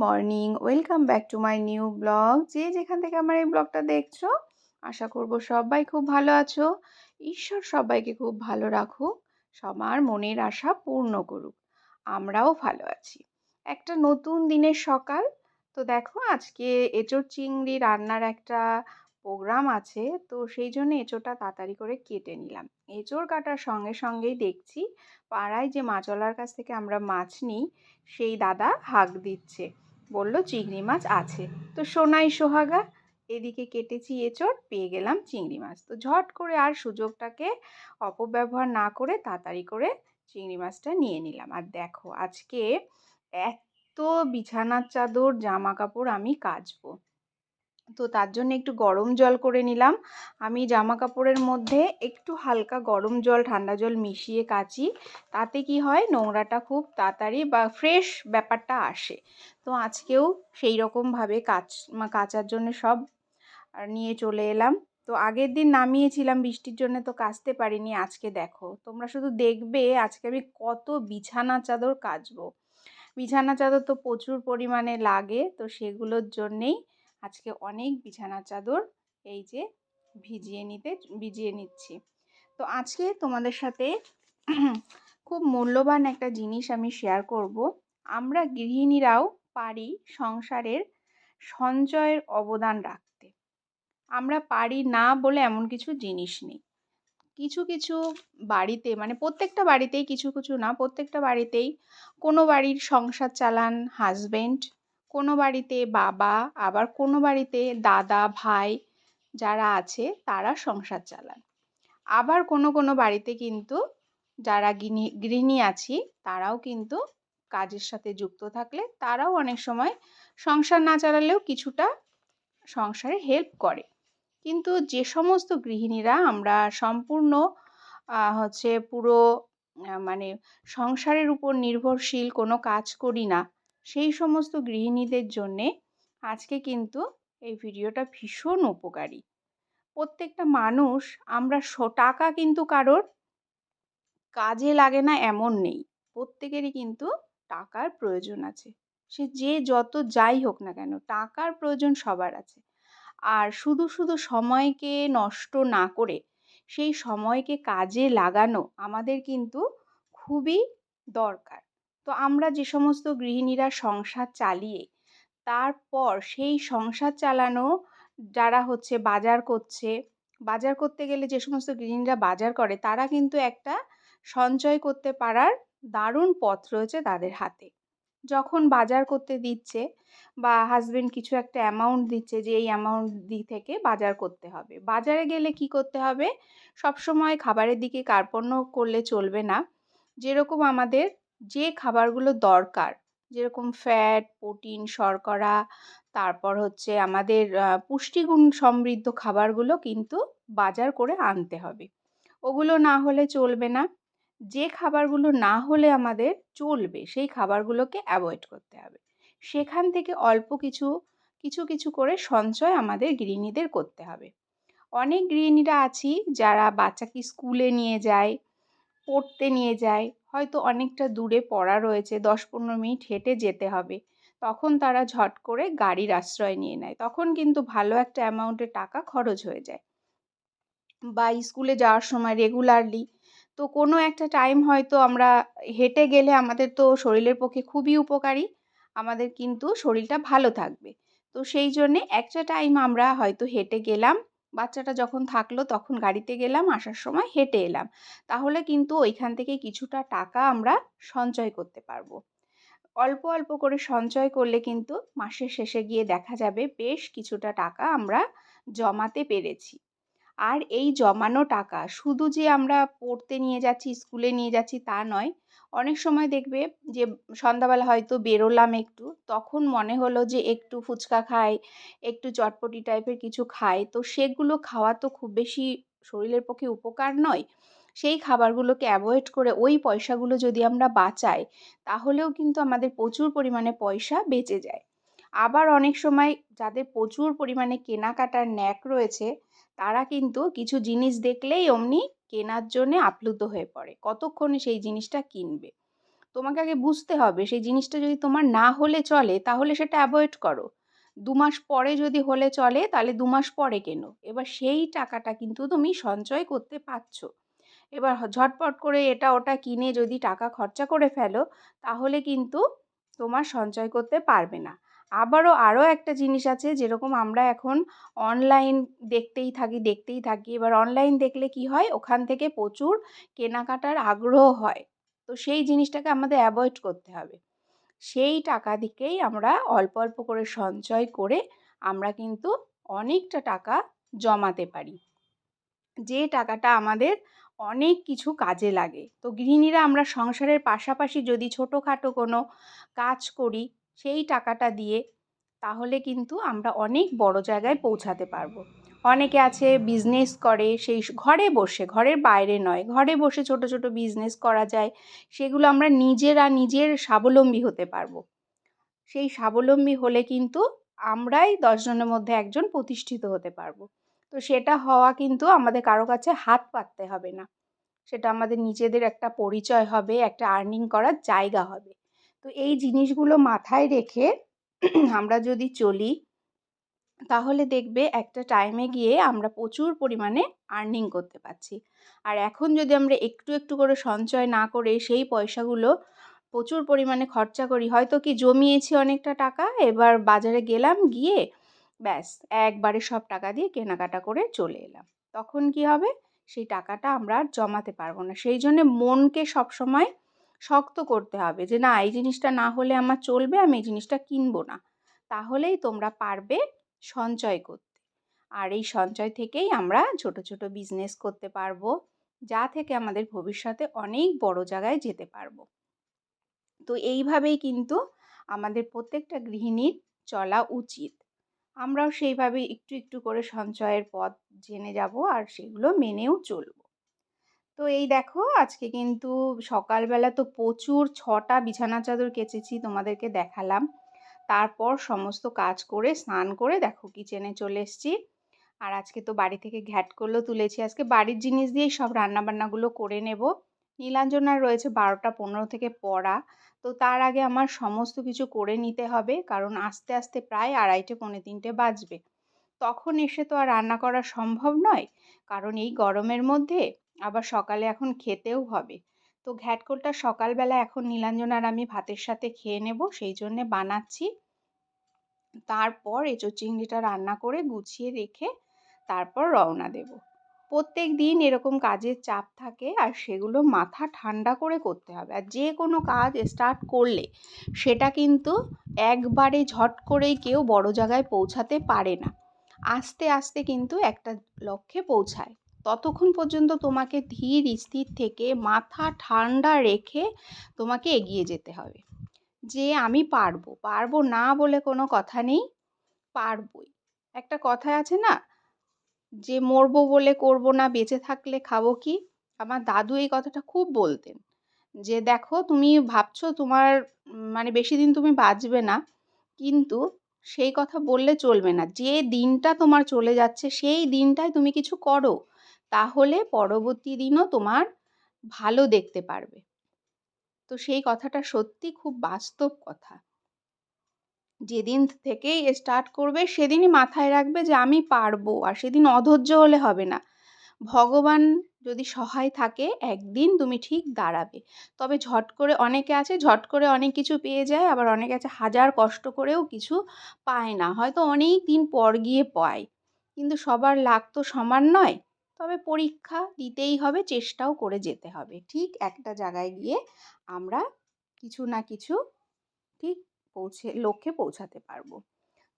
Morning welcome back to my new blog যে যেখান থেকে আমার এই ব্লগটা দেখছ, আশা করব সবাই খুব ভালো আছো। ঈশ্বর সবাইকে খুব ভালো রাখুক, সবার মনের আশা পূর্ণ করুক। আমরাও ভালো আছি। একটা নতুন দিনের সকাল। তো দেখো, আজকে এঁচোড় চিংড়ি রান্নার একটা প্রোগ্রাম আছে। তো সেই জন্য এঁচোড়টা তাড়াতাড়ি করে কেটে নিলাম। এঁচোড় কাটার সঙ্গে সঙ্গেই দেখছি, পাড়ায় যে মাছওয়ালার কাছ থেকে আমরা মাছ নিই, সেই দাদা হাঁক দিচ্ছে। বলল, চিংড়ি মাছ আছে। তো সোনাই সোহাগা, এদিকে কেটেছি এঁচড়, পেয়ে গেলাম চিংড়ি মাছ। তো ঝট করে আর সুযোগটাকে অপব্যবহার না করে তাড়াতাড়ি করে চিংড়ি মাছটা নিয়ে নিলাম। আর দেখো, আজকে এত বিছানার চাদর জামা কাপড় আমি কাচবো। তো তার জন্য একটু গরম জল করে নিলাম। আমি জামা কাপড়ের মধ্যে একটু হালকা গরম জল, ঠান্ডা জল মিশিয়ে কাচি। তাতে কি হয়, নোংরাটা খুব তাড়াতাড়ি বা ফ্রেশ ব্যাপারটা আসে। তো আজকেও সেই রকমভাবে কাচ কাচার জন্য সব নিয়ে চলে এলাম। তো আগের দিন নামিয়েছিলাম, বৃষ্টির জন্য তো কাচতে পারিনি, আজকে দেখো। তোমরা শুধু দেখবে, আজকে আমি কত বিছানা চাদর কাচবো। বিছানা চাদর তো প্রচুর পরিমাণে লাগে, তো সেগুলোর জন্যেই আজকে অনেক বিছানা চাদর এই যে ভিজিয়ে নিতে, ভিজিয়ে নিচ্ছি। তো আজকে তোমাদের সাথে খুব মূল্যবান একটা জিনিস আমি শেয়ার করব। আমরা গৃহিণীরাও পারি সংসারের সঞ্চয়ের অবদান রাখতে। আমরা পারি না বলে এমন কিছু জিনিস নেই। কিছু কিছু বাড়িতে মানে প্রত্যেকটা বাড়িতেই কিছু কিছু না, প্রত্যেকটা বাড়িতেই কোনো বাড়ির সংসার চালান হাজবেন্ড কোনো বাড়িতে বাবা, আবার কোনো বাড়িতে দাদা, ভাই যারা আছে তারা সংসার চালান। আবার কোনো কোনো বাড়িতে কিন্তু যারা গৃহিণী গৃহিণী আছি তারাও কিন্তু কাজের সাথে যুক্ত থাকলে তারাও অনেক সময় সংসার না চালালেও কিছুটা সংসারে হেল্প করে। কিন্তু যে সমস্ত গৃহিণীরা আমরা সম্পূর্ণ হচ্ছে পুরো মানে সংসারের উপর নির্ভরশীল, কোনো কাজ করি না সেই সমস্ত গৃহিণীদের জন্যে আজকে কিন্তু এই ভিডিওটা ভীষণ উপকারী। প্রত্যেকটা মানুষ, আমরা টাকা কিন্তু কারোর কাজে লাগে না এমন নেই। প্রত্যেকেরই কিন্তু টাকার প্রয়োজন আছে। সে যে যত যাই হোক না কেন, টাকার প্রয়োজন সবার আছে। আর শুধু শুধু সময়কে নষ্ট না করে, সেই সময়কে কাজে লাগানো আমাদের কিন্তু খুবই দরকার। তো আমরা যে সমস্ত গৃহিণীরা সংসার চালিয়ে, তারপর সেই সংসার চালানো যারা হচ্ছে বাজার করছে, বাজার করতে গেলে যে সমস্ত গৃহিণীরা বাজার করে, তারা কিন্তু একটা সঞ্চয় করতে পারার দারুণ পথ রয়েছে তাদের হাতে। যখন বাজার করতে দিচ্ছে বা হাজবেন্ড কিছু একটা অ্যামাউন্ট দিচ্ছে যে এই অ্যামাউন্ট দি থেকে বাজার করতে হবে। বাজারে গেলে কি করতে হবে? সবসময় খাবারের দিকে কার্পণ্য করলে চলবে না। যেরকম আমাদের যে খাবারগুলো দরকার, যেরকম ফ্যাট প্রোটিন শর্করা, তারপর হচ্ছে আমাদের পুষ্টিগুণ সমৃদ্ধ খাবারগুলো কিন্তু বাজার করে আনতে হবে। ওগুলো না হলে চলবে না। যে খাবারগুলো না হলে আমাদের চলবে, সেই খাবারগুলোকে অ্যাভয়েড করতে হবে। সেখান থেকে অল্প কিছু কিছু কিছু করে সঞ্চয় আমাদের গৃহিণীদের করতে হবে। অনেক গৃহিণীরা আছি যারা বাচ্চাকে স্কুলে নিয়ে যায় পড়তে নিয়ে যায়। হয়তো অনেকটা দূরে পড়া রয়েছে দশ পনেরো মিনিট হেঁটে যেতে হবে। তখন তারা ঝট করে গাড়ির আশ্রয় নিয়ে নেয়। তখন কিন্তু ভালো একটা অ্যামাউন্টের টাকা খরচ হয়ে যায়। বা স্কুলে যাওয়ার সময় রেগুলারলি তো কোনো একটা টাইম হয়তো আমরা হেঁটে গেলে আমাদের তো শরীরের পক্ষে খুবই উপকারী, আমাদের কিন্তু শরীরটা ভালো থাকবে। তো সেই জন্যে একটা টাইম আমরা হয়তো হেঁটে গেলাম বাচ্চাটা যখন থাকল তখন গাড়িতে গেলাম, আসার সময় হেঁটে এলাম। তাহলে কিন্তু ওইখান থেকে কিছুটা টাকা আমরা সঞ্চয় করতে পারব। অল্প অল্প করে সঞ্চয় করলে কিন্তু মাসের শেষে গিয়ে দেখা যাবে বেশ কিছুটা টাকা আমরা জমাতে পেরেছি। আর এই জমানো টাকা শুধু যে আমরা পড়তে নিয়ে যাচ্ছি, স্কুলে নিয়ে যাচ্ছি তা নয়। অনেক সময় দেখবে যে সন্ধ্যাবেলা হয়তো বেরোলাম একটু, তখন মনে হলো যে একটু ফুচকা খাই, একটু চটপটি টাইপের কিছু খাই। তো সেগুলো খাওয়া তো খুব বেশি শরীরের পক্ষে উপকার নয়। সেই খাবারগুলোকে অ্যাভয়েড করে ওই পয়সাগুলো যদি আমরা বাঁচাই, তাহলেও কিন্তু আমাদের প্রচুর পরিমাণে পয়সা বেঁচে যায়। আবার অনেক সময় যাদের প্রচুর পরিমাণে কেনাকাটার ন্যাক রয়েছে তারা কিন্তু কিছু জিনিস দেখলেই অমনি কেনার জন্যে আপ্লুত হয়ে পড়ে। কতক্ষণে সেই জিনিসটা কিনবে? তোমাকে আগে বুঝতে হবে, সেই জিনিসটা যদি তোমার না হলে চলে, তাহলে সেটা অ্যাভয়েড করো। দু মাস পরে যদি হলে চলে, তাহলে দু মাস পরে কেনো। এবার সেই টাকাটা কিন্তু তুমি সঞ্চয় করতে পারছ। এবার ঝটপট করে এটা ওটা কিনে যদি টাকা খরচা করে ফেলো, তাহলে কিন্তু তোমার সঞ্চয় করতে পারবে না। আবারও আরও একটা জিনিস আছে, যেরকম আমরা এখন অনলাইন দেখতেই থাকি দেখতেই থাকি। এবার অনলাইন দেখলে কি হয়? ওখান থেকে প্রচুর কেনাকাটার আগ্রহ হয়। তো সেই জিনিসটাকে আমাদের অ্যাভয়েড করতে হবে। সেই টাকা দিকেই আমরা অল্প অল্প করে সঞ্চয় করে আমরা কিন্তু অনেকটা টাকা জমাতে পারি। যে টাকাটা আমাদের অনেক কিছু কাজে লাগে। তো গৃহিণীরা আমরা সংসারের পাশাপাশি যদি ছোটোখাটো কোনো কাজ করি সেই টাকাটা দিয়ে তাহলে কিন্তু আমরা অনেক বড় জায়গায় পৌঁছাতে পারব। অনেকে আছে বিজনেস করে, সেই ঘরে বসে, ঘরের বাইরে নয়, ঘরে বসে ছোট ছোট বিজনেস করা যায়, সেগুলো আমরা নিজেরা নিজের স্বাবলম্বী হতে পারব। সেই স্বাবলম্বী হলে কিন্তু আমরাই দশজনের মধ্যে একজন প্রতিষ্ঠিত হতে পারব। তো সেটা হওয়া কিন্তু আমাদের কারও কাছে হাত পাততে হবে না। সেটা আমাদের নিজেদের একটা পরিচয় হবে, একটা আর্নিং করার জায়গা হবে। তো এই জিনিসগুলো মাথায় রেখে আমরা যদি চলি, তাহলে দেখবে একটা টাইমে গিয়ে আমরা প্রচুর পরিমাণে আর্নিং করতে পারছি। আর এখন যদি আমরা একটু একটু করে সঞ্চয় না করে সেই পয়সাগুলো প্রচুর পরিমাণে খরচা করি, হয়তো কি জমিয়েছি অনেকটা টাকা, এবার বাজারে গেলাম গিয়ে ব্যাস একবারে সব টাকা দিয়ে কেনাকাটা করে চলে এলাম। তখন কি হবে? সেই টাকাটা আমরা আর জমাতে পারব না। সেই জন্যে মনকে সবসময় শক্ত করতে হবে যে, না, এই জিনিসটা না হলে আমার চলবে, আমি এই জিনিসটা কিনবো না। তাহলেই তোমরা পারবে সঞ্চয় করতে। আর এই সঞ্চয় থেকেই আমরা ছোট ছোট বিজনেস করতে পারব, যা থেকে আমাদের ভবিষ্যতে অনেক বড় জায়গায় যেতে পারব। তো এইভাবেই কিন্তু আমাদের প্রত্যেকটা গৃহিণীর চলা উচিত। আমরাও সেইভাবে একটু একটু করে সঞ্চয়ের পথ জেনে যাব আর সেগুলো মেনেও চলব। তো এই দেখো আজকে কিন্তু সকালবেলা তো প্রচুর ছটা বিছানা চাদর কেচেছি তোমাদেরকে দেখালাম। তারপর সমস্ত কাজ করে, স্নান করে দেখো কিচেনে চলে এসেছি। আর আজকে তো বাড়ি থেকে ঘ্যাট করলেও তুলেছি। আজকে বাড়ির জিনিস দিয়েই সব রান্নাবান্নাগুলো করে নেব। নীলাঞ্জনার রয়েছে বারোটা পনেরো থেকে পড়া। তো তার আগে আমার সমস্ত কিছু করে নিতে হবে, কারণ আস্তে আস্তে প্রায় আড়াইটে পৌনে তিনটে বাজবে। তখন এসে তো আর রান্না করা সম্ভব নয়, কারণ এই গরমের মধ্যে আবার সকালে এখন খেতেও হবে। তো ঘ্যাটকোলটা সকালবেলা এখন নীলাঞ্জনার আমি ভাতের সাথে খেয়ে নেব, সেই জন্যে বানাচ্ছি। তারপর এঁচোড় চিংড়িটা রান্না করে গুছিয়ে রেখে তারপর রওনা দেব। প্রত্যেক দিন এরকম কাজের চাপ থাকে আর সেগুলো মাথা ঠান্ডা করে করতে হবে। আর যে কোনো কাজ স্টার্ট করলে সেটা কিন্তু একবারে ঝট করেই কেউ বড় জায়গায় পৌঁছাতে পারে না। আস্তে আস্তে কিন্তু একটা লক্ষ্যে পৌঁছায়। ততক্ষণ পর্যন্ত তোমাকে ধীর স্থির থেকে মাথা ঠান্ডা রেখে তোমাকে এগিয়ে যেতে হবে। যে আমি পারব পারব না বলে কোনো কথা নেই, পারবই। একটা কথা আছে না, যে মরবো বলে করব না, বেঁচে থাকলে খাব কি? আমার দাদু এই কথাটা খুব বলতেন। যে দেখো, তুমি ভাবছ তোমার মানে বেশি দিন তুমি বাঁচবে না, কিন্তু সেই কথা বললে চলবে না। যে দিনটা তোমার চলে যাচ্ছে, সেই দিনটায় তুমি কিছু করো। তাহলে পরবর্তী দিনও তোমার ভালো দেখতে পারবে। তো সেই কথাটা সত্যি খুব বাস্তব কথা। যেদিন থেকেই স্টার্ট করবে, সেদিনই মাথায় রাখবে যে আমি পারব, আর সেদিন অধৈর্য হলে হবে না। ভগবান যদি সহায় থাকে, একদিন তুমি ঠিক দাঁড়াবে। তবে ঝট করে অনেকে আছে, ঝট করে অনেক কিছু পেয়ে যায়, আবার অনেকে আছে হাজার কষ্ট করেও কিছু পায় না। হয়তো অনেক দিন পর গিয়ে পায়। কিন্তু সবার লাগ তো সমান নয়। তবে পরীক্ষা দিতেই হবে, চেষ্টাও করে যেতে হবে। ঠিক একটা জায়গায় গিয়ে আমরা কিছু না কিছু ঠিক পৌঁছে, লক্ষ্যে পৌঁছাতে পারব।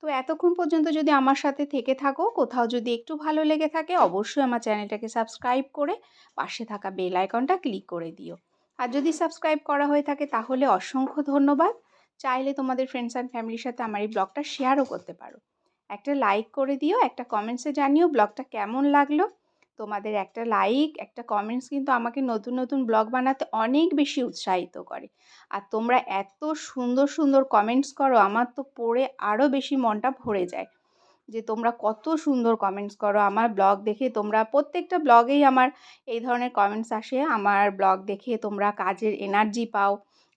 তো এতক্ষণ পর্যন্ত যদি আমার সাথে থেকে থাকো, কোথাও যদি একটু ভালো লেগে থাকে, অবশ্যই আমার চ্যানেলটাকে সাবস্ক্রাইব করে পাশে থাকা বেল আইকনটা ক্লিক করে দিও। আর যদি সাবস্ক্রাইব করা হয়ে থাকে, তাহলে অসংখ্য ধন্যবাদ। চাইলে তোমাদের ফ্রেন্ডস অ্যান্ড ফ্যামিলির সাথে আমার এই ব্লগটা শেয়ারও করতে পারো। একটা লাইক করে দিও, একটা কমেন্টসে জানিও ব্লগটা কেমন লাগল। তোমাদের একটা লাইক একটা কমেন্টস কিন্তু আমাকে নতুন নতুন ব্লগ বানাতে অনেক বেশি উৎসাহিত করে। আর তোমরা এত সুন্দর সুন্দর কমেন্টস করো, আমার তো পড়ে আরও বেশি মনটা ভরে যায়। যে তোমরা কত সুন্দর কমেন্টস করো, আমার ব্লগ দেখে তোমরা, প্রত্যেকটা ব্লগেই আমার এই ধরনের কমেন্টস আসে। আমার ব্লগ দেখে তোমরা কাজের এনার্জি পাও।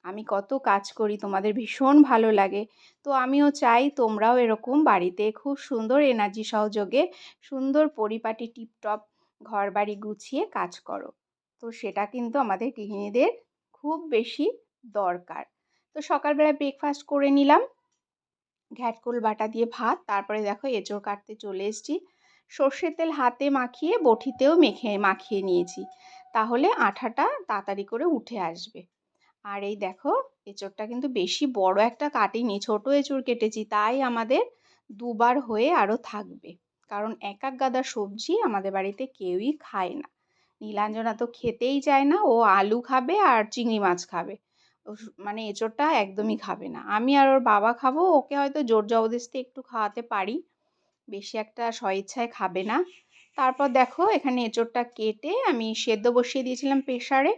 আমি কত কাজ করি, তোমাদের ভীষণ ভালো লাগে। তো আমিও চাই তোমরাও এরকম বাড়িতে খুব সুন্দর এনার্জি সহযোগে সুন্দর পরিপাটি টিপটপ ঘর বাড়ি গুছিয়ে কাজ করো। তো সেটা কিন্তু আমাদের গৃহিণীদের খুব বেশি দরকার। তো সকালবেলা ব্রেকফাস্ট করে নিলাম। ঘ্যাটকোল বাটা দিয়ে ভাত, তারপরে দেখো এঁচড় কাটতে চলে এসেছি। সর্ষের তেল হাতে মাখিয়ে বটিতেও মেখে, মাখিয়ে নিয়েছি। তাহলে আঠাটা তাড়াতাড়ি করে উঠে আসবে। আর এই দেখো এঁচড়টা কিন্তু বেশি বড় একটা কাটিনি ছোট এঁচড় কেটেছি, তাই আমাদের দুবার হয়ে আরও থাকবে। কারণ এক এক গাদা সবজি আমাদের বাড়িতে কেউই খায় না। নীলাঞ্জনা তো খেতেই চায় না, ও আলু খাবে আর চিংড়ি মাছ খাবে। মানে এঁচোড়টা একদমই খাবে না। আমি আর ওর বাবা খাব, ওকে হয়তো জোর জবরদস্তি একটু খাওয়াতে পারি। বেশি একটা স্বইচ্ছায় খাবে না। তারপর দেখো, এখানে এঁচোড়টা কেটে আমি সেদ্ধ বসিয়ে দিয়েছিলাম প্রেশারে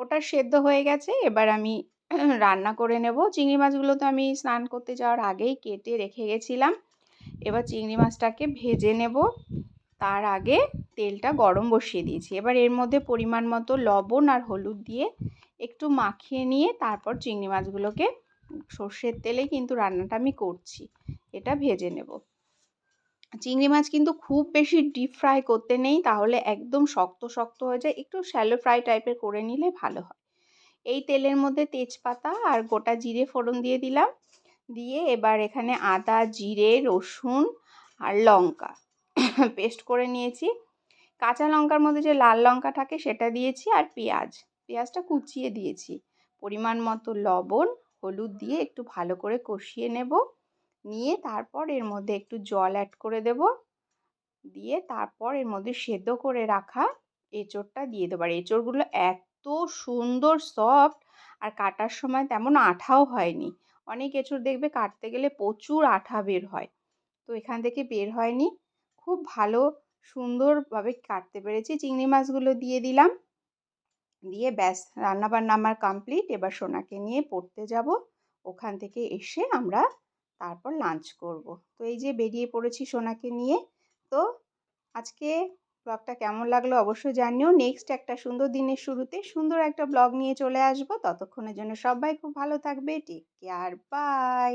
ওটা সেদ্ধ হয়ে গেছে, এবার আমি রান্না করে নেব। চিংড়ি মাছগুলো তো আমি স্নান করতে যাওয়ার আগেই কেটে রেখে গেছিলাম। এবার চিংড়ি মাছটাকে ভেজে নেব। তার আগে তেলটা গরম বসিয়ে দিয়েছি। এবার এর মধ্যে পরিমাণ মতো লবণ আর হলুদ দিয়ে একটু মাখিয়ে নিয়ে তারপর চিংড়ি মাছগুলোকে সর্ষের তেলে কিন্তু রান্নাটা আমি করছি। এটা ভেজে নেব। চিংড়ি মাছ কিন্তু খুব বেশি ডিপ ফ্রাই করতে নেই, তাহলে একদম শক্ত শক্ত হয়ে যায়। একটু শ্যালো ফ্রাই টাইপের করে নিলে ভালো হয়। এই তেলের মধ্যে তেজপাতা আর গোটা জিরে ফোড়ন দিয়ে দিলাম। দিয়ে এবার এখানে আদা, জিরে, রসুন আর লঙ্কা পেস্ট করে নিয়েছি। কাঁচা লঙ্কার মধ্যে যে লাল লঙ্কা থাকে সেটা দিয়েছি আর পেঁয়াজ। পেঁয়াজটা কুচিয়ে দিয়েছি। পরিমাণ মতো লবণ, হলুদ দিয়ে একটু ভালো করে কষিয়ে নেব। নিয়ে তারপর এর মধ্যে একটু জল অ্যাড করে দেব। দিয়ে তারপর এর মধ্যে সেদ্ধ করে রাখা এঁচোড়টা দিয়ে দেবো। আর এঁচোড়গুলো এত সুন্দর সফট আর কাটার সময় তেমন আঠাও হয়নি। অনেক এঁচোড় দেখবে কাটতে গেলে প্রচুর আঠা বের হয়। তো এখান থেকে বের হয়নি। খুব ভালো, সুন্দরভাবে কাটতে পেরেছি। চিংড়ি মাছগুলো দিয়ে দিলাম। দিয়ে ব্যাস, রান্নাবান্না আমার কমপ্লিট এবার সোনাকে নিয়ে পড়তে যাব। ওখান থেকে এসে আমরা তারপর লাঞ্চ করব। তো এই যে বেরিয়ে পড়েছি সোনাকে নিয়ে। তো আজকে ব্লগটা কেমন লাগল অবশ্যই জানিও। নেক্সট একটা সুন্দর দিনের শুরুতে সুন্দর একটা ব্লগ নিয়ে চলে আসব। ততক্ষণের জন্য সবাই খুব ভালো থাকবে। Take care bye